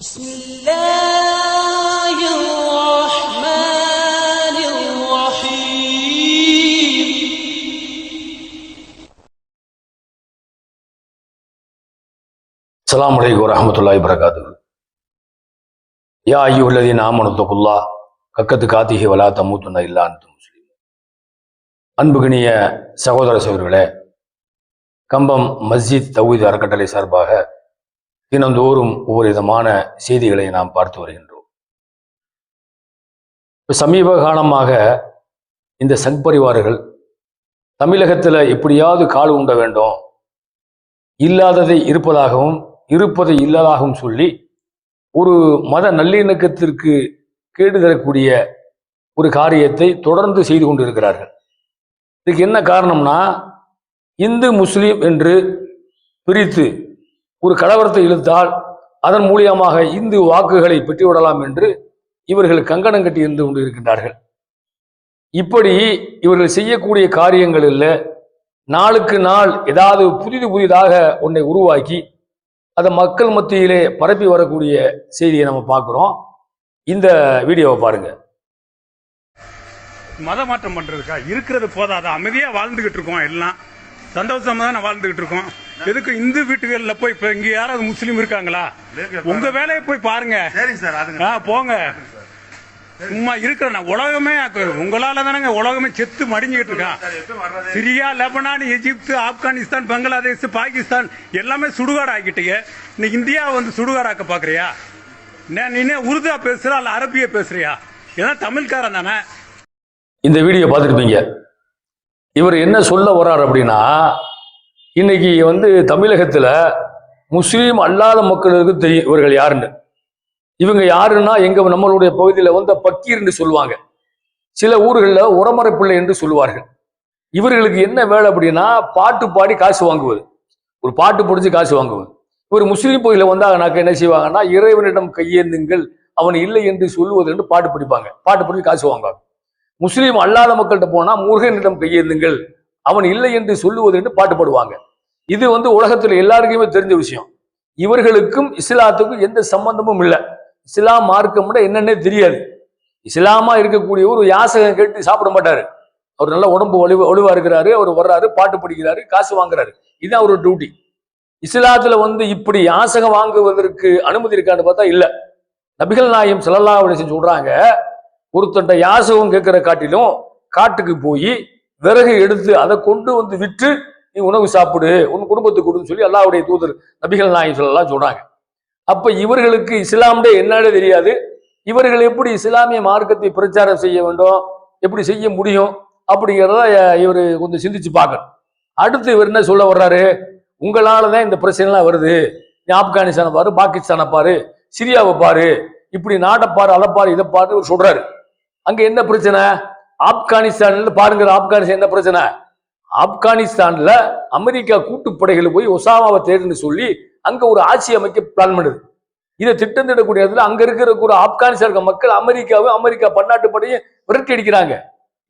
بسم الله الرحمن الرحيم அஸ்ஸலாமு அலைக்கும் வரஹ்மத்துல்லாஹி வரகாத்துஹு யா ஐயுல்லதீன ஆமனு தகுல்லா கக்கத்து காத்திஹி வலா தமூத்துன இல்லா அன்தும் முஸ்லிம் அன்புகினிய சகோதர சகோதரர்களே கம்பம் மஸ்ஜித் தௌஹீத் அறக்கட்டளை சார்பாக தினந்தோறும் ஒவ்வொரு விதமான செய்திகளை நாம் பார்த்து வருகின்றோம். இப்போ சமீப காலமாக இந்த சங் பரிவார்கள் தமிழகத்தில் எப்படியாவது கால் உண்ட வேண்டும். இல்லாததை இருப்பதாகவும் இருப்பதை இல்லாதாகவும் சொல்லி ஒரு மத நல்லிணக்கத்திற்கு கேடு தரக்கூடிய ஒரு காரியத்தை தொடர்ந்து செய்து கொண்டிருக்கிறார்கள். இதுக்கு என்ன காரணம்னா இந்து முஸ்லீம் என்று பிரித்து ஒரு கலவரத்தை இழுத்தால் அதன் மூலியமாக இந்து வாக்குகளை பெற்றுவிடலாம் என்று இவர்கள் கங்கணம் கட்டி இருந்து கொண்டிருக்கின்றார்கள். இப்படி இவர்கள் செய்யக்கூடிய காரியங்கள் இல்லை. நாளுக்கு நாள் ஏதாவது புதிது புதிதாக ஒன்றை உருவாக்கி அதை மக்கள் மத்தியிலே பரப்பி வரக்கூடிய செய்தியை நம்ம பார்க்குறோம். இந்த வீடியோவை பாருங்க. மத மாற்றம் பண்றதுக்கா? இருக்கிறது போதாத? அமைதியா வாழ்ந்துகிட்டு இருக்கோம் எல்லாம். சந்தோஷமா தானே வாழ்ந்துகிட்டு இருக்கோம். எதுக்கு இந்து வீட்டுகள்ல போய் இப்ப இங்க யாராவது முஸ்லீம் இருக்காங்களா? உங்க வேலையை போய் பாருங்க. சரிங்க சார் அதுங்க ஆ, போங்க. சும்மா இருக்கிற நான். உலகமே உங்களால தானங்க உலகமே செத்து மடிஞ்சுக்கிட்டு இருக்கான் Syria Lebanon Egypt Afghanistan Bangladesh Pakistan எல்லாமே சுடுகாடு ஆக்கிட்டீங்க இன்னைக்கு இந்தியா வந்து சுடுகாடாக்க பாக்குறியா? நான் நீ உருதா பேசுற அல்ல அரபிய பேசுறியா? ஏன்னா தமிழ்காரன் தானே. இந்த வீடியோ பார்த்துருப்பீங்க. இவர் என்ன சொல்ல வர்றார் அப்படின்னா இன்னைக்கு வந்து தமிழகத்தில் முஸ்லீம் அல்லாத மக்களுக்கு தெரியும் இவர்கள் யாருன்னு. இவங்க யாருன்னா எங்க நம்மளுடைய பகுதியில் வந்து பக்கீர்னு சொல்லுவாங்க. சில ஊர்களில் உரமறை பிள்ளை என்று சொல்லுவார்கள். இவர்களுக்கு என்ன வேலை அப்படின்னா பாட்டு பாடி காசு வாங்குவது. ஒரு பாட்டு பிடிச்சி காசு வாங்குவது. ஒரு முஸ்லீம் கோயிலில் வந்தாங்கனாக்க என்ன செய்வாங்கன்னா இறைவனிடம் கையேந்துங்கள் அவன் இல்லை என்று சொல்லுவது என்று பாட்டு படிப்பாங்க. பாட்டு பிடிச்சி காசு வாங்குவாங்க. முஸ்லீம் அல்லாத மக்கள்கிட்ட போனால் முருகனிடம் கையேந்துங்கள். அவன் இல்லை என்று சொல்லுவது என்று பாட்டு பாடுவாங்க. இது வந்து உலகத்தில் எல்லாருக்குமே தெரிஞ்ச விஷயம். இவர்களுக்கும் இஸ்லாத்துக்கும் எந்த சம்பந்தமும் இல்லை. இஸ்லாம் மார்க்கம்னா என்னன்னே தெரியாது. இஸ்லாமா இருக்கக்கூடிய ஒரு யாசகம் கேட்டு சாப்பிட மாட்டாரு. அவர் நல்ல உடம்பு ஒளிவு ஒளிவா இருக்கிறாரு. அவர் வர்றாரு பாட்டு படிக்கிறாரு காசு வாங்குறாரு. இதுதான் அவரோட டியூட்டி இஸ்லாத்துல வந்து இப்படி யாசகம் வாங்குவதற்கு அனுமதி இருக்கான்னு பார்த்தா இல்லை. நபிகள் நாயம் ஸல்லல்லாஹு அப்படின்னு சொல்றாங்க ஒருத்தண்ட யாசகம் கேட்கிற காட்டிலும் காட்டுக்கு போய் விறகு எடுத்து அதை கொண்டு வந்து விற்று நீ உணவு சாப்பிடு உன் குடும்பத்துக்கு கொடுன்னு சொல்லி அல்லாவுடைய தூதர் நபிகள் நாயம் சொன்னாங்க. சொல்றாங்க அப்ப இவர்களுக்கு இஸ்லாம்டே என்னன்னு தெரியாது. இவர்கள் எப்படி இஸ்லாமிய மார்க்கத்தை பிரச்சாரம் செய்ய வேண்டும் எப்படி செய்ய முடியும் அப்படிங்கிறத இவர் கொஞ்சம் சிந்திச்சு பார்க்கணும். அடுத்து இவர் என்ன சொல்ல வர்றாரு? உங்களால தான் இந்த பிரச்சனைலாம் வருது. நீ ஆப்கானிஸ்தானை பாரு பாகிஸ்தானை பாரு சிரியாவை பாரு இப்படி நாட்டை பாரு அதை பாரு இதை பாரு இவர் சொல்றாரு. அங்க என்ன பிரச்சனை? ஆப்கானிஸ்தான்ல பாருங்க ஆப்கானிஸ்தான் என்ன பிரச்சனை? ஆப்கானிஸ்தான்ல அமெரிக்கா கூட்டுப்படைகள் போய் ஒசாமாவை தேடுன்னு சொல்லி அங்க ஒரு ஆட்சி அமைக்க பிளான் பண்ணுது. இதை திட்டம் திடக்கூடிய இடத்துல அங்க இருக்கிற ஒரு ஆப்கானிஸ்தான் இருக்க மக்கள் அமெரிக்காவை அமெரிக்கா பன்னாட்டு படையும் விரட்டி அடிக்கிறாங்க.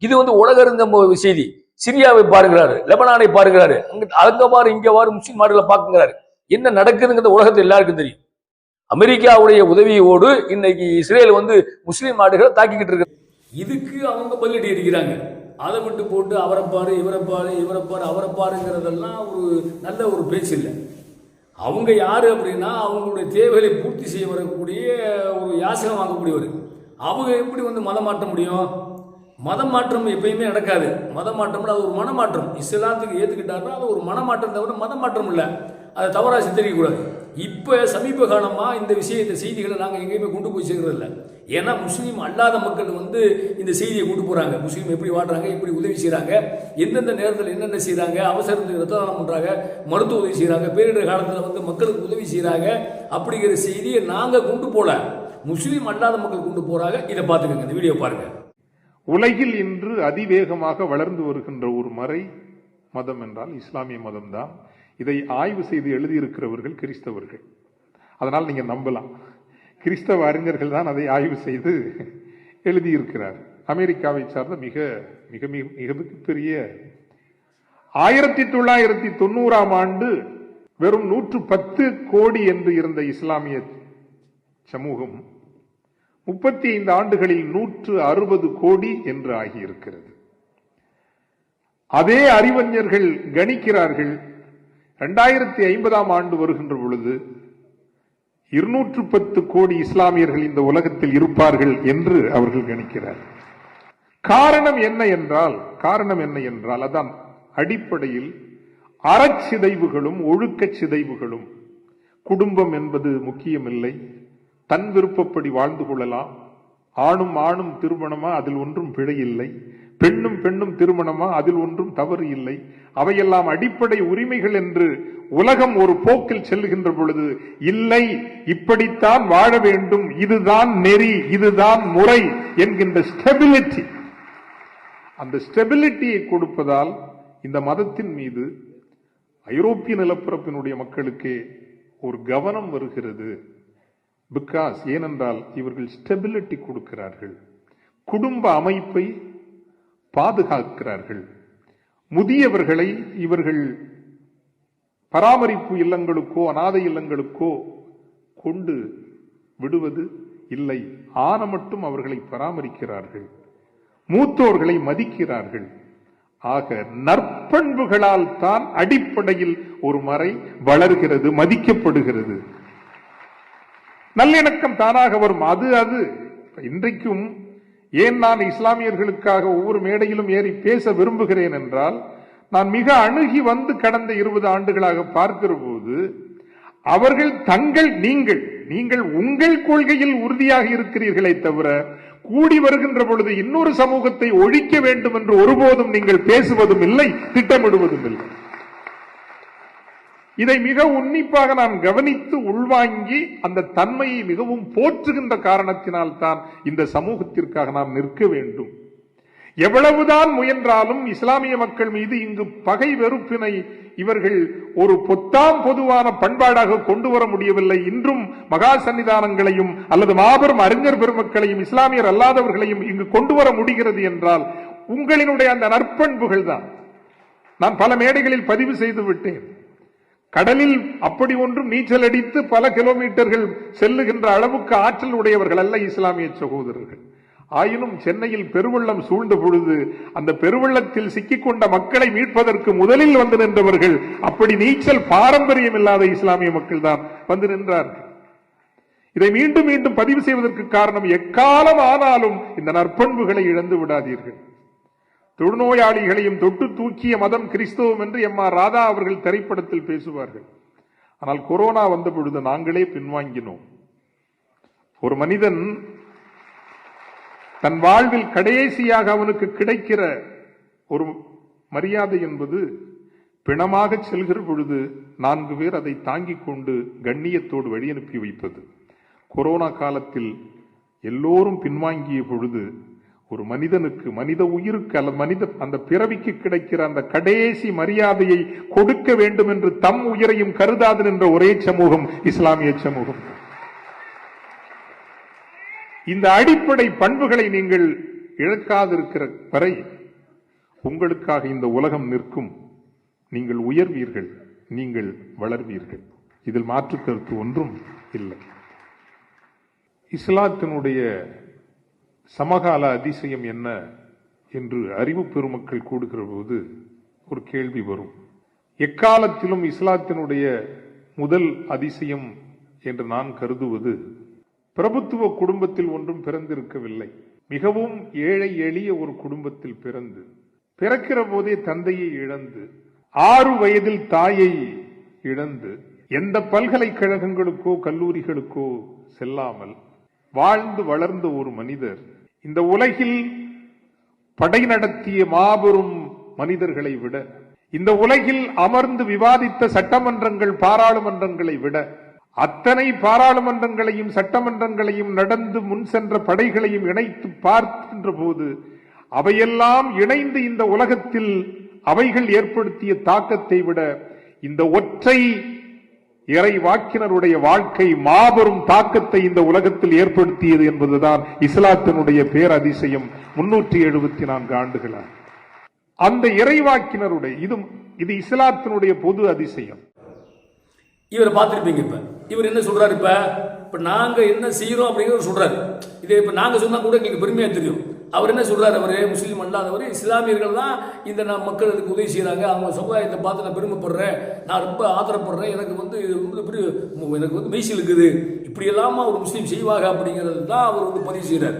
இது வந்து உலக இருந்த செய்தி. சிரியாவை பாருங்கிறாரு லெபனானை பாருங்கிறாரு அங்க அங்க வாரு இங்க வாரு முஸ்லிம் நாடுகளை பாக்குங்கிறாரு என்ன நடக்குதுங்கிறது உலகத்தில் எல்லாருக்கும் தெரியும். அமெரிக்காவுடைய உதவியோடு இன்னைக்கு இஸ்ரேல் வந்து முஸ்லீம் நாடுகளை தாக்கிக்கிட்டு இருக்கு. இதுக்கு அவங்க பதிலடி அடிக்கிறாங்க. அதை விட்டு போட்டு அவரை பாரு இவரை பாரு இவரை பாரு அவரை பாருங்கிறதெல்லாம் ஒரு நல்ல ஒரு பேச்சு இல்லை. அவங்க யார் அப்படின்னா அவங்களுடைய தேவைகளை பூர்த்தி செய்ய வரக்கூடிய ஒரு யாசகம் வாங்கக்கூடியவர். அவங்க எப்படி வந்து மதம் மாற்ற முடியும்? மதம் மாற்றம் எப்பயுமே நடக்காது. மதம் மாற்றம்னா அது ஒரு மனமாற்றம். இஸ்லாத்துக்கு ஏற்றுக்கிட்டாருன்னா அது ஒரு மனமாற்றம் தவிர மதம் மாற்றம் இல்லை. அதை தவறாக சித்தரிக்கக்கூடாது இப்போ சமீப காலமாக இந்த விஷயம் இந்த செய்திகளை நாங்கள் எங்கேயுமே கொண்டு போய் சேர்க்கறதில்லை ஏன்னா முஸ்லீம் அல்லாத மக்கள் வந்து இந்த செய்தியை கொண்டு போகிறாங்க முஸ்லீம் எப்படி வாழ்றாங்க எப்படி உதவி செய்கிறாங்க எந்தெந்த நேரத்தில் என்னென்ன செய்கிறாங்க அவசரத்துக்கு ரத்த தானம் பண்ணுறாங்க மருத்துவ உதவி செய்கிறாங்க பேரிடர் காலத்தில் வந்து மக்களுக்கு உதவி செய்கிறாங்க அப்படிங்கிற செய்தியை நாங்கள் கொண்டு போகல முஸ்லீம் அல்லாத மக்கள் கொண்டு போகிறாங்க இதை பார்த்துக்கோங்க இந்த வீடியோ பாருங்கள் உலகில் இன்று அதிவேகமாக வளர்ந்து வருகின்ற ஒரு மறை மதம் என்றால் இஸ்லாமிய மதம்தான். இதை ஆய்வு செய்து எழுதியிருக்கிறவர்கள் கிறிஸ்தவர்கள். அதனால் நீங்கள் நம்பலாம். கிறிஸ்தவ அறிஞர்கள் தான் அதை ஆய்வு செய்து எழுதியிருக்கிறார். அமெரிக்காவை சார்ந்த மிக மிக மிக மிக பெரிய ஆயிரத்தி தொள்ளாயிரத்தி தொண்ணூறாம் ஆண்டு வெறும் நூற்று பத்து கோடி என்று இருந்த இஸ்லாமிய சமூகம் முப்பத்தி ஐந்து ஆண்டுகளில் நூற்று அறுபது கோடி என்று ஆகியிருக்கிறது. அதே அறிவஞர்கள் கணிக்கிறார்கள். இரண்டாயிரத்தி ஐம்பதாம் ஆண்டு வருகின்ற பொழுது இருநூற்று பத்து கோடி இஸ்லாமியர்கள் இந்த உலகத்தில் இருப்பார்கள் என்று அவர்கள் கணிக்கிறார். காரணம் என்ன என்றால் காரணம் என்ன என்றால் அதான் அடிப்படையில் அறச்சிதைவுகளும் ஒழுக்கச் சிதைவுகளும் குடும்பம் என்பது முக்கியமில்லை. தன் விருப்பப்படி வாழ்ந்து கொள்ளலாம். ஆணும் ஆணும் திருமணமா அதில் ஒன்றும் பிழை இல்லை. பெண்ணும் பெண்ணும் திருமணமா அதில் ஒன்றும் தவறு இல்லை. அவையெல்லாம் அடிப்படை உரிமைகள் என்று உலகம் ஒரு போக்கில் செல்லுகின்ற பொழுது இல்லை இப்படித்தான் வாழ வேண்டும் இதுதான் நெறி இதுதான் முறை என்கின்ற ஸ்டெபிலிட்டி அந்த ஸ்டெபிலிட்டியை கொடுப்பதால் இந்த மதத்தின் மீது ஐரோப்பிய நிலப்பரப்பினுடைய மக்களுக்கே ஒரு கவனம் வருகிறது. பிகாஸ் ஏனென்றால் இவர்கள் ஸ்டெபிலிட்டி கொடுக்கிறார்கள். குடும்ப அமைப்பை பாதுகாக்கிறார்கள். முதியவர்களை இவர்கள் பராமரிப்பு இல்லங்களுக்கோ அனாதை இல்லங்களுக்கோ கொண்டு விடுவது இல்லை. ஆன மட்டும் அவர்களை பராமரிக்கிறார்கள். மூத்தோர்களை மதிக்கிறார்கள். ஆக நற்பண்புகளால் தான் அடிப்படையில் ஒரு மறை வளர்கிறது மதிக்கப்படுகிறது. நல்லிணக்கம் தானாக வரும். அது அது. இன்றைக்கும் ஏன் நான் இஸ்லாமியர்களுக்காக ஒவ்வொரு மேடையிலும் ஏறி பேச விரும்புகிறேன் என்றால் நான் மிக அணுகி வந்து கடந்த இருபது ஆண்டுகளாக பார்க்கிற போது அவர்கள் தங்கள் நீங்கள் நீங்கள் உங்கள் கொள்கையில் உறுதியாக இருக்கிறீர்களே தவிர கூடி வருகின்ற பொழுது இன்னொரு சமூகத்தை ஒழிக்க வேண்டும் என்று ஒருபோதும் நீங்கள் பேசுவதும் இல்லை திட்டமிடுவதும் இல்லை. இதை மிக உன்னிப்பாக நான் கவனித்து உள்வாங்கி அந்த தன்மையை மிகவும் போற்றுகின்ற காரணத்தினால் தான் இந்த சமூகத்திற்காக நாம் நிற்க வேண்டும். எவ்வளவுதான் முயன்றாலும் இஸ்லாமிய மக்கள் மீது இங்கு பகை வெறுப்பினை இவர்கள் ஒரு பொத்தாம் பொதுவான பண்பாடாக கொண்டு வர முடியவில்லை. இன்றும் மகா சன்னிதானங்களையும் அல்லது மாபெரும் அறிஞர் பெருமக்களையும் இஸ்லாமியர் அல்லாதவர்களையும் இங்கு கொண்டு வர முடிகிறது என்றால் உங்களினுடைய அந்த நற்பண்புகள் தான். நான் பல மேடைகளில் பதிவு செய்து விட்டேன். கடலில் அப்படி ஒன்றும் நீச்சல் அடித்து பல கிலோமீட்டர்கள் செல்லுகின்ற அளவுக்கு ஆற்றல் உடையவர்கள் அல்ல இஸ்லாமிய சகோதரர்கள். ஆயினும் சென்னையில் பெருவெள்ளம் சூழ்ந்த பொழுது அந்த பெருவெள்ளத்தில் சிக்கிக்கொண்ட மக்களை மீட்பதற்கு முதலில் வந்து நின்றவர்கள் அப்படி நீச்சல் பாரம்பரியம் இல்லாத இஸ்லாமிய மக்கள் தான் வந்து நின்றார்கள். இதை மீண்டும் மீண்டும் பதிவு செய்வதற்கு காரணம் எக்காலம் ஆனாலும் இந்த நற்பண்புகளை இழந்து விடாதீர்கள். தொழுநோயாளிகளையும் தொட்டு தூக்கிய மதம் கிறிஸ்தவம் என்று எம் ஆர் ராதா அவர்கள் திரைப்படத்தில் பேசுவார்கள். ஆனால் கொரோனா வந்த பொழுது நாங்களே பின்வாங்கினோம். ஒரு மனிதன் தன் வாழ்வில் கடைசியாக அவனுக்கு கிடைக்கிற ஒரு மரியாதை என்பது பிணமாக செல்கிற பொழுது நான்கு பேர் அதை தாங்கிக் கொண்டு கண்ணியத்தோடு வழி அனுப்பி வைப்பது. கொரோனா காலத்தில் எல்லோரும் பின்வாங்கிய பொழுது ஒரு மனிதனுக்கு மனித உயிருக்கு அல்லது மனித அந்த பிறவிக்கு கிடைக்கிற அந்த கடைசி மரியாதையை கொடுக்க வேண்டும் என்று தம் உயிரையும் கருதாது நின்ற ஒரே சமூகம் இஸ்லாமிய சமூகம். இந்த அடிப்படை பண்புகளை நீங்கள் இழக்காதிருக்கிற வரை உங்களுக்காக இந்த உலகம் நிற்கும். நீங்கள் உயர்வீர்கள் நீங்கள் வளர்வீர்கள். இதில் மாற்று கருத்து ஒன்றும் இல்லை. இஸ்லாத்தினுடைய சமகால அதிசயம் என்ன என்று அறிவு பெருமக்கள் கூடுகிற போது ஒரு கேள்வி வரும். எக்காலத்திலும் இஸ்லாத்தினுடைய முதல் அதிசயம் என்று நான் கருதுவது பிரபுத்துவ குடும்பத்தில் ஒன்றும் பிறந்திருக்கவில்லை. மிகவும் ஏழை எளிய ஒரு குடும்பத்தில் பிறந்து பிறக்கிற போதே தந்தையை இழந்து ஆறு வயதில் தாயை இழந்து எந்த பல்கலைக்கழகங்களுக்கோ கல்லூரிகளுக்கோ செல்லாமல் வாழ்ந்து வளர்ந்த ஒரு மனிதர் இந்த உலகில் படை நடத்திய மாபெரும் மனிதர்களை விட இந்த உலகில் அமர்ந்து விவாதித்த சட்டமன்றங்கள் பாராளுமன்றங்களை விட அத்தனை பாராளுமன்றங்களையும் சட்டமன்றங்களையும் நடந்து முன் சென்ற படைகளையும் இணைத்து பார்க்கின்ற போது அவையெல்லாம் இணைந்து இந்த உலகத்தில் அவைகள் ஏற்படுத்திய தாக்கத்தை விட இந்த ஒற்றை இறை வாக்கினருடைய வாழ்க்கை மாபெரும் தாக்கத்தை இந்த உலகத்தில் ஏற்படுத்தியது என்பதுதான் இஸ்லாத்தினுடைய பேரதிசயம் முன்னூற்றி எழுபத்தி நான்கு ஆண்டுகளாக. அந்த இறைவாக்கினருடைய இது இது இஸ்லாத்தினுடைய பொது அதிசயம். இவரை பார்த்துருப்பீங்க இப்போ. இவர் என்ன சொல்கிறார் இப்போ? இப்போ நாங்கள் என்ன செய்கிறோம் அப்படிங்கிறத சொல்கிறாரு இதை இப்போ நாங்கள் சொன்னால் கூட எங்களுக்கு பெருமையாக தெரியும். அவர் என்ன சொல்கிறார் அவர் முஸ்லீம் அல்லாதவர் இஸ்லாமியர்கள் தான் இந்த நான் மக்களுக்கு உதவி செய்கிறாங்க அவங்க சமுதாயத்தை பார்த்து நான் பெருமைப்படுறேன். நான் ரொம்ப ஆதரப்படுறேன். எனக்கு வந்து இது வந்து பெரிய எனக்கு வந்து மெய்சில் இருக்குது. இப்படி எல்லாமா ஒரு முஸ்லீம் செய்வாங்க அப்படிங்கிறது தான் அவர் வந்து பதிவு செய்கிறார்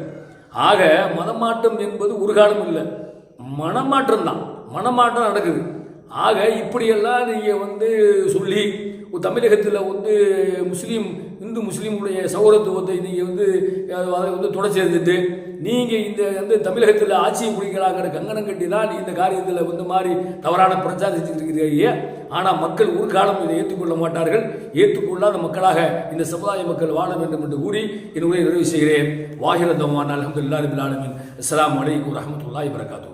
ஆக மதமாற்றம் என்பது ஒரு காலம் இல்லை. மனமாற்றம் தான். மனமாற்றம் நடக்குது. ஆக இப்படியெல்லாம் நீங்கள் வந்து சொல்லி தமிழகத்தில் வந்து முஸ்லீம் இந்து முஸ்லீமுடைய சகோதரத்துவத்தை நீங்கள் வந்து அதை வந்து தொடச்சி இருந்துட்டு நீங்கள் இந்த வந்து தமிழகத்தில் ஆட்சியை பிடிக்கலாங்கிற கங்கணம் கட்டி தான் இந்த காரியத்தில் வந்து மாதிரி தவறான பிரச்சாரம் செஞ்சுருக்கிறீங்க. ஆனால் மக்கள் ஒரு காலம் இதை ஏற்றுக்கொள்ள மாட்டார்கள். ஏற்றுக்கொள்ளாத மக்களாக இந்த சமுதாய மக்கள் வாழ வேண்டும் என்று கூறி என்னுடைய நிறைவு செய்கிறேன். வாகிரதமான தவான் அஸ்லாம் வலைக்கம் வரமத்துல்லாஹி வரகாத்து